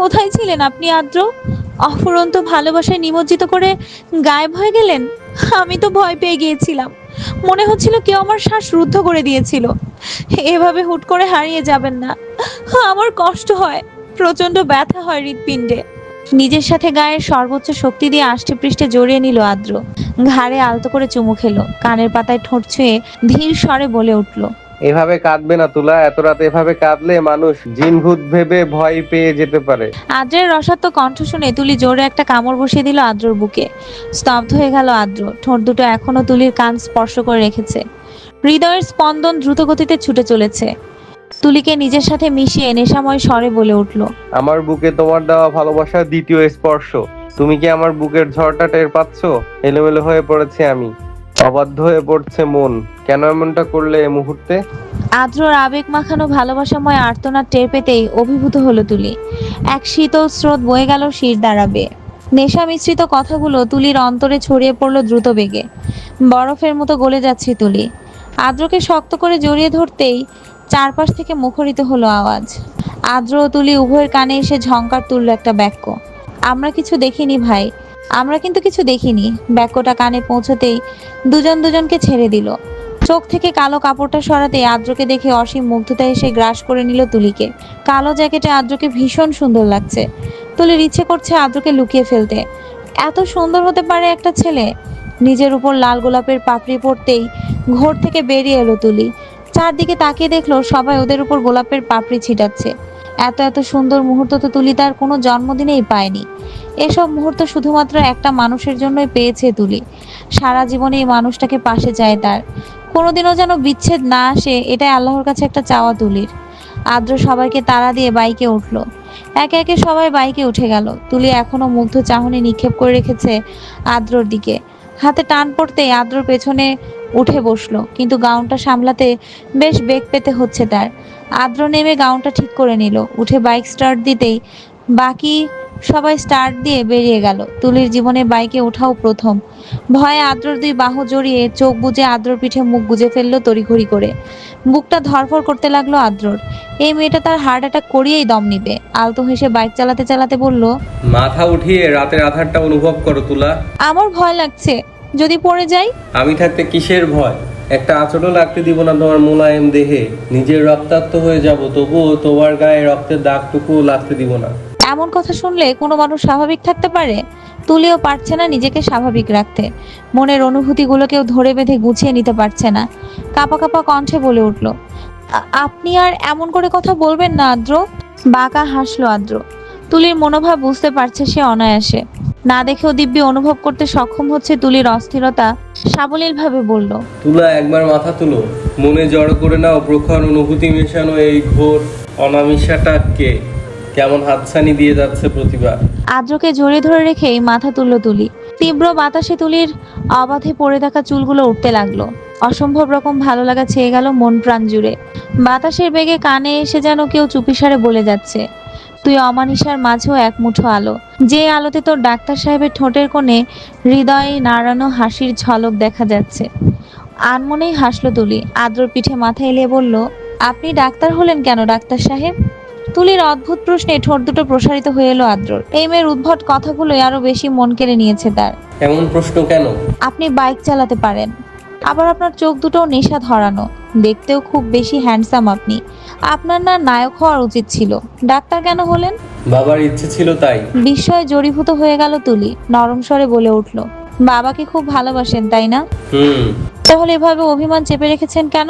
কোথায় ছিলেন আপনি, আদ্র? অফুরন্ত ভালোবাসায় নিমজ্জিত করে গায়েব হয়ে গেলেন? আমি তো ভয় পেয়ে গিয়েছিলাম। মনে হচ্ছিল কেউ আমার শ্বাস রুদ্ধ করে দিয়েছিল। এভাবে হুট করে হারিয়ে যাবেন না। আমার কষ্ট হয়। প্রচণ্ড ব্যথা হয় হৃৎপিণ্ডে। নিজের সাথে গায়ের সর্বোচ্চ শক্তি দিয়ে আষ্টে পৃষ্ঠে জড়িয়ে নিল আদ্র। ঘাড়ে আলতো করে চুমু খেলো। কানের পাতায় ঠোঁট ছুঁয়ে ধীর স্বরে বলে উঠল এভাবে কাঁদবে না তুলা এত রাত এভাবে কাঁদলে মানুষ জিন ভূত ভেবে ভয় পেয়ে যেতে পারে। আদ্রের রসাত্ম কণ্ঠ শুনে তুলি জোরে একটা কামড় বসিয়ে দিল আদ্রর বুকে। স্তব্ধ হয়ে গেল আদ্র। ঠোঁট দুটো এখনও তুলির কান স্পর্শ করে রেখেছে। হৃদয়ের স্পন্দন দ্রুত গতিতে ছুটে চলেছে। তুলিকে নিজের সাথে মিশিয়ে নেশাময় স্বরে বলে উঠল আমার বুকে তোমার দেওয়া ভালোবাসার দ্বিতীয় স্পর্শ। তুমি কি আমার বুকের ঝড়টা টের পাচ্ছ? এলোমেলো হয়ে পড়েছে আমি। অবাধ্য হয়ে পড়ছে মন। কেন এমনটা করলে এই মুহূর্তে? আদ্রর আবেগ মাখানো ভালোবাসাময় আর্তনাদ টের পেতেই অভিভূত হলো তুলি। এক শীতল স্রোত বয়ে গেল শির দাঁড়াবে নেশা মিশ্রিত কথাগুলো তুলির অন্তরে ছড়িয়ে পড়ল দ্রুত বেগে। বরফের মতো গলে যাচ্ছে তুলি। আদ্রকে শক্ত করে জড়িয়ে ধরতেই চারপাশ থেকে মুখরিত হলো আওয়াজ। আদ্র তুলি উভয়ের কানে এসে ঝঙ্কার তুলল একটা বাক্য আমরা কিছু দেখিনি ভাই। আমরা কিন্তু কিছু দেখিনি। বাক্যটা কানে পৌঁছতেই দুজন দুজনকে ছেড়ে দিল। চোখ থেকে কালো কাপড়টা সরাতে আদ্রকে দেখে অসীম মুগ্ধতা এসে গ্রাস করে নিল তুলিকে। কালো জ্যাকেটে আদ্রকে ভীষণ সুন্দর লাগছে। তুলির ইচ্ছে করছে আদ্রকে লুকিয়ে ফেলতে। এত সুন্দর হতে পারে একটা ছেলে? নিজের উপর লাল গোলাপের পাপড়ি পড়তেই ঘোর থেকে বেরিয়ে এলো তুলি। চারদিকে তাকিয়ে দেখল সবাই ওদের উপর গোলাপের পাপড়ি ছিটাচ্ছে। এত এত সুন্দর মুহূর্ত তো তুলি তার কোনো জন্মদিনেই পায়নি। এসব মুহূর্ত শুধুমাত্র একটা মানুষের জন্যই পেয়েছে তুলি। সারা জীবনে এই মানুষটাকে পাশে চায় তার। কোনোদিনও যেন বিচ্ছেদ না আসে, এটাই আল্লাহর কাছে একটা চাওয়া তুলির। আদ্র সবাইকে তাড়া দিয়ে বাইকে উঠল। একে একে সবাই বাইকে উঠে গেল। তুলি এখনও মুগ্ধ চাহনি নিক্ষেপ করে রেখেছে আদ্রর দিকে। হাতে টান পড়তেই আদ্রর পেছনে উঠে বসল কিন্তু গাউনটা সামলাতে বেশ বেগ পেতে হচ্ছে তার। আদ্র নেমে গাউনটা ঠিক করে নিল উঠে বাইক স্টার্ট দিতেই বাকি সবাই স্টার্ট দিয়ে বেরিয়ে গেল। তুলির জীবনে বাইকে ওঠাও প্রথম। ভয়ে আদ্রর দুই বাহু জড়িয়ে চোখ বুজে আদ্রর পিঠে মুখ গুজে ফেলল তড়িঘড়ি করে। বুকটা ধরফর করতে লাগল আদ্রর। এই মেয়েটা তার হার্ট অ্যাটাক করিয়েই দম নিবে। আলতো হেসে বাইক চালাতে চালাতে বলল মাথা উঠিয়ে রাতের আধারটা অনুভব করো তুলা। আমার ভয় লাগছে। যদি পড়ে যাই? আমি থাকতে কিসের ভয়? একটা আচরও লাগতে দিব না তোমার মোলায়েম দেহে। নিজের রক্তাক্ত হয়ে যাব তবুও তোমার গায়ে রক্তের দাগটুকু লাগতে দিব না। এমন কথা শুনলে কোনো মানুষ স্বাভাবিক থাকতে পারে? তুলিও পারছে না নিজেকে স্বাভাবিক রাখতে। মনের অনুভূতিগুলোকেও ধরে বেঁধে গুছিয়ে নিতে পারছে না। কাপা কাপা কণ্ঠে বলে উঠল আপনি আর এমন করে কথা বলবেন না আদ্র? বাঁকা হাসলো আদ্র। তুলির মনোভাব বুঝতে পারছে সে অনায়াসে। না দেখেও দিব্যি অনুভব করতে সক্ষম হচ্ছে তুলির অস্থিরতা সাবলীল ভাবে বলল। তুলা একবার মাথা তুলো মনে জড়ো করে নাও প্রখর অনুভূতি মেশানো এই ঘোর অনামিশাটাকে কেমন হাতছানি দিয়ে যাচ্ছে প্রতিভা। আদ্রকে জড়িয়ে ধরে রেখেই মাথা তুলল তুলি। তীব্র বাতাসে তুলির অবাধে পড়ে থাকা চুলগুলো উঠতে লাগল। অসম্ভব রকম ভালো লাগা ছেয়ে গেল মন প্রাণ জুড়ে। বাতাসের বেগে কানে এসে যেন কেউ চুপিসারে বলে যাচ্ছে। তুই অমানিসার মাঝেও এক মুঠো আলো। যে আলোতে তোর ডাক্তার সাহেবের ঠোঁটের কোণে হৃদয়ে নাড়ানো হাসির ঝলক দেখা যাচ্ছে। আনমনেই হাসলো তুলি। আদ্রর পিঠে মাথা এলিয়ে বলল আপনি ডাক্তার হলেন কেন ডাক্তার সাহেব? তুলির অদ্ভুত প্রশ্নে ঠোঁট দুটো প্রসারিত হয়ে এলো আদ্রর। এই মেয়ের উদ্ভট কথাগুলোই আরও বেশি মন কেড়ে নিয়েছে তার। এমন প্রশ্ন কেন? আপনি বাইক চালাতে পারেন। আবার আপনার চোখ দুটো নেশা ধরানো। দেখতেও খুব বেশি হ্যান্ডসাম আপনি। আপনার না নায়ক হওয়ার উচিত ছিল। ডাক্তার কেন হলেন? বাবার ইচ্ছে ছিল তাই। বিস্ময়ে জড়ীভূত হয়ে গেল তুলি। নরম স্বরে বলে উঠল বাবাকে খুব ভালোবাসেন তাই না? হুম। তাহলে এভাবে অভিমান চেপে রেখেছেন কেন?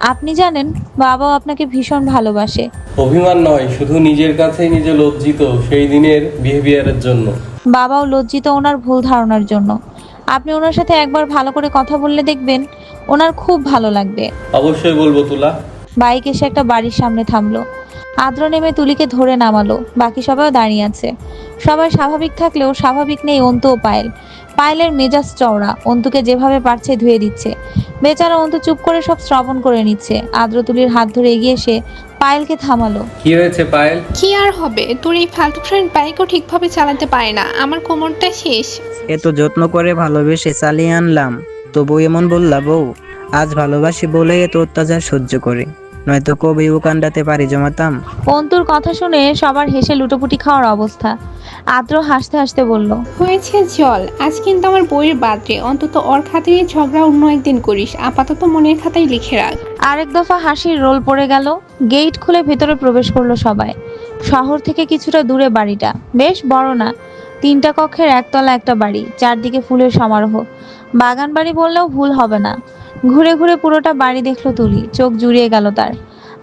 আপনি জানেন বাবাও আপনাকে ভীষণ ভালোবাসে। অভিমান নয় শুধু নিজের কাছেই নিজে লজ্জিত সেই দিনের বিহেভিয়ারের জন্য। বাবাও লজ্জিত ওনার ভুল ধারণার জন্য। আপনি ওনার সাথে একবার ভালো করে কথা বললে দেখবেন ওনার খুব ভালো লাগবে। অবশ্যই বলব তুলা। বাইক এসে একটা বাড়ির সামনে থামলো। আদ্র নেমে তুলিকে ধরে নামালো। বাকি সবাইও দাঁড়িয়ে আছে। সবাই স্বাভাবিক থাকলেও স্বাভাবিক নেই অন্তু ও পায়েল। পায়েলের মেজাজ চওড়া। অন্তুকে যেভাবে পারছে ধুয়ে দিচ্ছে। বেচারা অন্তু চুপ করে সব শ্রবণ করে নিচ্ছে। আদ্র তুলির হাত ধরে এগিয়ে এসে পায়েলকে থামালো। কি হয়েছে পায়েল? কি আর হবে? তোর এই ফালতু ফ্রেন্ড বাইকও ঠিকভাবে চালাতে পারে না। আমার কোমরটা শেষ। এত যত্ন করে ভালোবেসে চালিয়ে আনলাম। তবু এমন বললা বউ আজ ভালোবাসি বলে এত অত্যাচার সহ্য করে। নয়তো কবি উকান্ডাতে পারি জমাতাম। অন্তুর কথা শুনে সবার হেসে লুটোপুটি খাওয়ার অবস্থা। আদ্র হাসতে হাসতে বলল হয়েছে চল আজ কিন্তু আমার বইয়ের বাদরে। অন্তত ওর খাতিরে ঝগড়া অন্য একদিন করিস আপাতত মনের খাতায় লিখে রাখ। আরেক দফা হাসির রোল পড়ে গেল গেট খুলে ভেতরে প্রবেশ করল সবাই। শহর থেকে কিছুটা দূরে বাড়িটা। বেশ বড় না তিনটা কক্ষের একতলা একটা বাড়ি চারদিকে ফুলের সমারোহ। বাগান বাড়ি বললেও ভুল হবে না। ঘুরে ঘুরে পুরোটা বাড়ি দেখল তুলি। চোখ জুড়িয়ে গেল তার।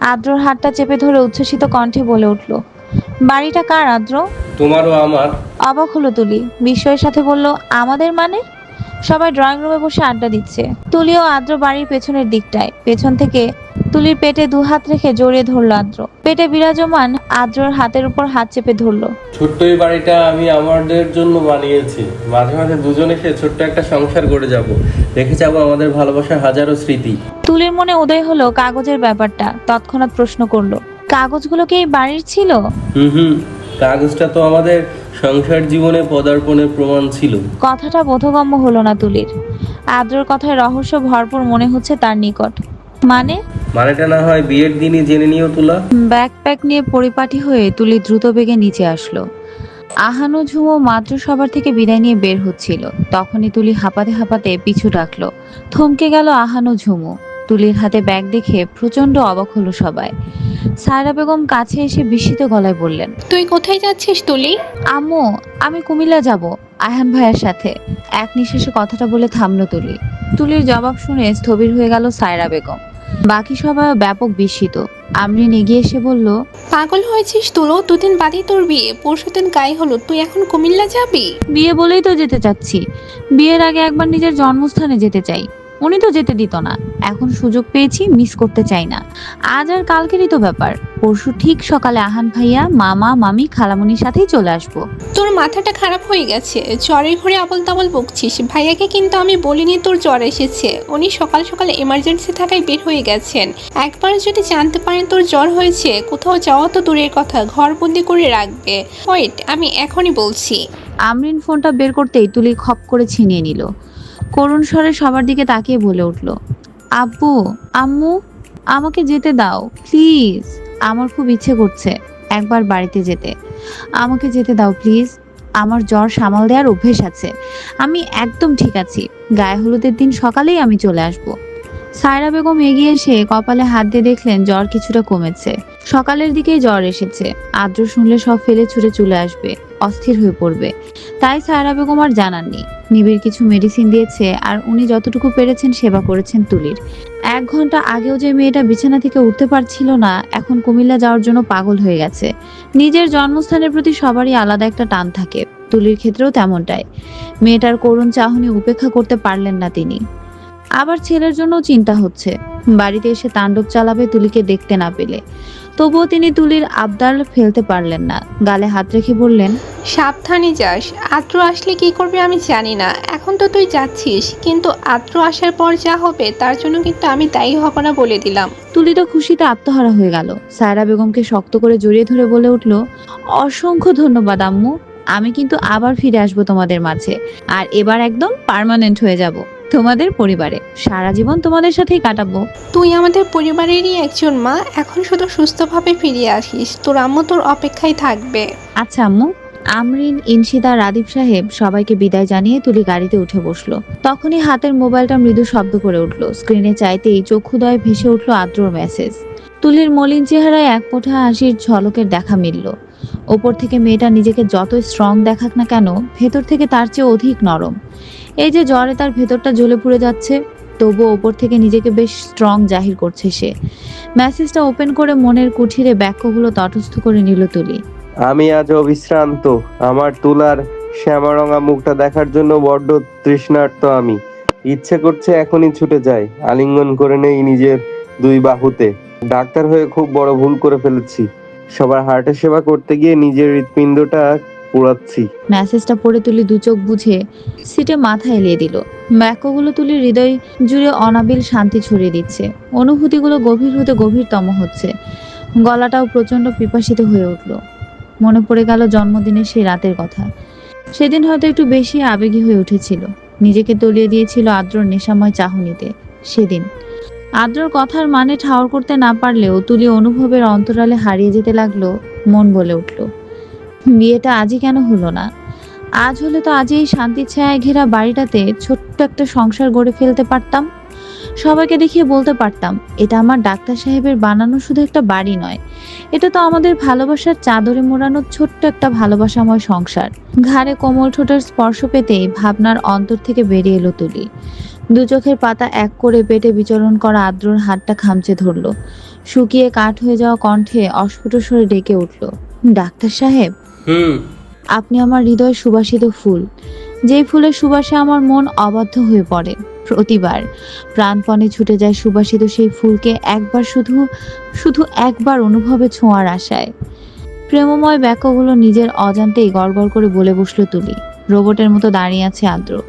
আদ্রর হাতটা চেপে ধরে উচ্ছ্বসিত কণ্ঠে বলে উঠল বাড়িটা কার আদ্র? তোমারও আমার। অবাক হলো তুলি। বিস্ময়ের সাথে বলল আমাদের মানে? সবাই ড্রয়িং রুমে বসে আড্ডা দিচ্ছে। তুলিও আদ্র বাড়ির পেছনের দিকটায়। পেছন থেকে তুলির পেটে দু হাত রেখে জড়িয়ে ধরলো আদ্র। পেটে বিরাজমান আদ্রর হাতের উপর হাত চেপে ধরলো। ছোট্ট এই বাড়িটা আমি আমাদের জন্য বানিয়েছি। মাঝে মাঝে দুজনে এসে ছোট্ট একটা সংসার করে যাব। রেখে যাব আমাদের ভালোবাসার হাজারো স্মৃতি। তুলির মনে উদয় হলো কাগজের ব্যাপারটা তৎক্ষণাৎ প্রশ্ন করল কাগজগুলো কি এই বাড়ির ছিল? হুম হুম কাগজটা তো আমাদের সংসার জীবনে পদার্পণের প্রমাণ ছিল। কথাটা বোধগম্য হলো না তুলির। আদ্রর কথায় রহস্য ভরপুর মনে হচ্ছে তার নিকট। মানে? মানেটা না হয় বিয়ের দিনই জেনে নিও তুলা। ব্যাকপ্যাক নিয়ে পরিপাটি হয়ে তুলি দ্রুত বেগে নিচে আসলো। আহানো ঝুমো মাত্র সবার থেকে বিদায় নিয়ে বের হচ্ছিল। তখনই তুলি হাঁপাতে হাঁপাতে পিছু ডাকলো। থমকে গেল আহানো ঝুমু। তুলির হাতে ব্যাগ দেখে প্রচণ্ড অবাক হলো সবাই। সায়রা বেগম কাছে এসে বিস্মিত গলায় বললেন তুই কোথায় যাচ্ছিস তুলি? আম্মু আমি কুমিল্লা যাব আয়হান ভাইয়ের সাথে। এক নিঃশ্বাসে কথাটা বলে থামলো তুলি। তুলির জবাব শুনে স্থবির হয়ে গেল সায়রা বেগম। বাকি সবাই ব্যাপক বিস্মিত। আমরিন এগিয়ে এসে বলল পাগল হয়েছিস তোরও দুদিন বাদেই তোর বিয়ে। পরশু দিন গায়ে হলো তুই এখন কুমিল্লা যাবি? বিয়ে বলেই তো যেতে চাচ্ছি। বিয়ের আগে একবার নিজের জন্মস্থানে যেতে চাই। উনি তো যেতে দিত না। এখন সুযোগ পেয়েছি মিস করতে চাই না। আজ আর কালকেরই তো ব্যাপার। পরশু ঠিক সকালে আহান ভাইয়া মামা মামি খালামনির সাথেই চলে আসব। তোর মাথাটা খারাপ হয়ে গেছে। জ্বরের ঘরে আবল তাবল বকছিস। ভাইয়াকে কিন্তু আমি বলিনি তোর জ্বর এসেছে। উনি সকাল সকাল এমার্জেন্সি থাকায় বের হয়ে গেছেন। একবার যদি জানতে পারেন তোর জ্বর হয়েছে কোথাও যাওয়া তো দূরের কথা। ঘর বন্দি করে রাখবে। ওয়েট আমি এখনই বলছি। আমরিন ফোনটা বের করতেই তুলি খপ করে ছিনিয়ে নিল। করুণ স্বরে সবার দিকে তাকিয়ে বলে উঠল, আব্বু, আম্মু, আমাকে যেতে দাও, প্লিজ। আমার খুব ইচ্ছে করছে একবার বাড়িতে যেতে। আমাকে যেতে দাও, প্লিজ। আমার জ্বর সামাল দেওয়ার অভ্যেস আছে। আমি একদম ঠিক আছি। গায়ে হলুদের দিন সকালেই আমি চলে আসব। সায়রা বেগম এগিয়ে এসে কপালে হাত দিয়ে দেখলেন জ্বর কিছুটা কমেছে। সকালের দিকেই জ্বর এসেছে। আদ্র শুনলে সব ফেলে ছুটে চলে আসবে। অস্থির হয়ে পড়বে। তাই সায়রা বেগম আর জানাননি। নিবিড় কিছু মেডিসিন দিয়েছে আর উনি যতটুকু পেরেছেন সেবা করেছেন তুলির। এক ঘণ্টা আগেও যে মেয়েটা বিছানা থেকে উঠতে পারছিল না, এখন কুমিল্লা যাওয়ার জন্য পাগল হয়ে গেছে। নিজের জন্মস্থানের প্রতি সবারই আলাদা একটা টান থাকে। তুলির ক্ষেত্রেও তেমনটাই। মেয়েটার করুণ চাহনি উপেক্ষা করতে পারলেন না তিনি। আবার ছেলের জন্য চিন্তা হচ্ছে। বাড়িতে এসে তাণ্ডব চালাবে তুলিকে দেখতে না পেলে। তবুও তিনি তুলির আবদার ফেলতে পারলেন না। গালে হাত রেখে বললেন সাবধানে যাস। আদ্র আসলে কি করবে আমি জানি না। এখন তো তুই যাচ্ছিস কিন্তু আদ্র আসার পর যা হবে তার জন্য কিন্তু আমি দায়ী হব না বলে দিলাম। তুলি তো খুশিতে আত্মহারা হয়ে গেল। সায়রা বেগমকে শক্ত করে জড়িয়ে ধরে বলে উঠল অসংখ্য ধন্যবাদ আম্মু। আমি কিন্তু আবার ফিরে আসব তোমাদের মাঝে। আর এবার একদম পার্মানেন্ট হয়ে যাব। তোমাদের পরিবারে। সারা জীবন তোমাদের সাথেই কাটাবো। তুই আমাদের পরিবারেরই একজন মা এখন শুধু সুস্থভাবে ফিরে আসিস। তোর আম্মু তোর অপেক্ষায় থাকবে। আচ্ছা আম্মু আমরিন ইনশিদা রাদীপ সাহেব সবাইকে বিদায় জানিয়ে তুলি গাড়িতে উঠে বসল। তখনই হাতের মোবাইলটা মৃদু শব্দ করে উঠল। স্ক্রিনে চাইতেই চক্ষুদয় ভেসে উঠল আদ্রর মেসেজ তুলির মলিন চেহারায় এক ফোঁটা হাসির ঝলকের দেখা মিলল। ওপর থেকে মেয়েটা নিজেকে যতই স্ট্রং দেখাক না কেন ভেতর থেকে তার চেয়ে অধিক নরম। এই যে জ্বরে তার ভেতরটা জ্বলে পুড়ে যাচ্ছে, তবুও ওপর থেকে নিজেকে বেশ স্ট্রং জাহির করছে সে। মেসেজটা ওপেন করে মনের কুঠিরে বাক্যগুলো তটস্থ করে নিল তুলি। আমি আজ অবিশ্রান্ত, আমার তুলার শ্যামারঙা মুখটা দেখার জন্য বড্ড তৃষ্ণার্ত আমি। ইচ্ছে করছে এখনই ছুটে যাই, আলিঙ্গন করে নেই নিজের দুই বাহুতে। ডাক্তার হয়ে খুব বড় ভুল করে ফেলেছি। সবার হার্টের সেবা করতে গিয়ে নিজের হৃৎপিণ্ডটা পোড়াচ্ছি। মেসেজটা পড়ে তুলি দু চোখ বুঝে সিটে মাথা এলিয়ে দিল। বাক্যগুলো তুলি হৃদয় জুড়ে অনাবিল শান্তি ছড়িয়ে দিচ্ছে। অনুভূতিগুলো গভীর হতে গভীরতম হচ্ছে। গলাটাও প্রচণ্ড পিপাসিত হয়ে উঠল। মনে পড়ে গেল জন্মদিনের সেই রাতের কথা। সেদিন হয়তো একটু বেশি আবেগী হয়ে উঠেছিল। নিজেকে তলিয়ে দিয়েছিল আদ্র নেশাময় চাহনিতে। সেদিন। আদ্রর কথার মানে ঠাওর করতে না পারলেও তুলি অনুভবের অন্তরালে হারিয়ে যেতে লাগল, মন বলে উঠল। বিয়েটা আজই কেন হলো না? আজ হলে তো আজই শান্তি ছায়ায় ঘেরা বাড়িটাতে ছোট্ট একটা সংসার গড়ে ফেলতে পারতাম। সবাইকে দেখিয়ে বলতে পারতাম, এটা আমার ডাক্তার সাহেবের বানানো শুধু একটা বাড়ি নয়। এটা তো আমাদের ভালোবাসার চাদরে মোড়ানো ছোট্ট একটা ভালোবাসাময় সংসার। ঘাড়ে কোমল ঠোঁটের স্পর্শ পেতেই ভাবনার অন্তর থেকে বেরিয়ে এলো তুলি। দু চোখের পাতা এক করে পেটে বিচরণ করা আদ্রর হাতটা খামচে ধরলো। শুকিয়ে কাঠ হয়ে যাওয়া কণ্ঠে অস্ফুট স্বরে ডেকে উঠল, ডাক্তার সাহেব আপনি আমার হৃদয় সুবাসিত ফুল। যেই ফুলের সুবাসে আমার মন অবাধ্য হয়ে পড়ে, প্রতিবার। প্রাণপণে ছুটে যায় সুবাসিত সেই ফুলকে একবার শুধু শুধু একবার অনুভবে ছোঁয়ার আশায়। প্রেমময় ব্যাকগুলো নিজের অজান্তেই গড়গড় করে বলে বসল তুলি। রোবটের মতো দাঁড়িয়ে আছে আদ্র।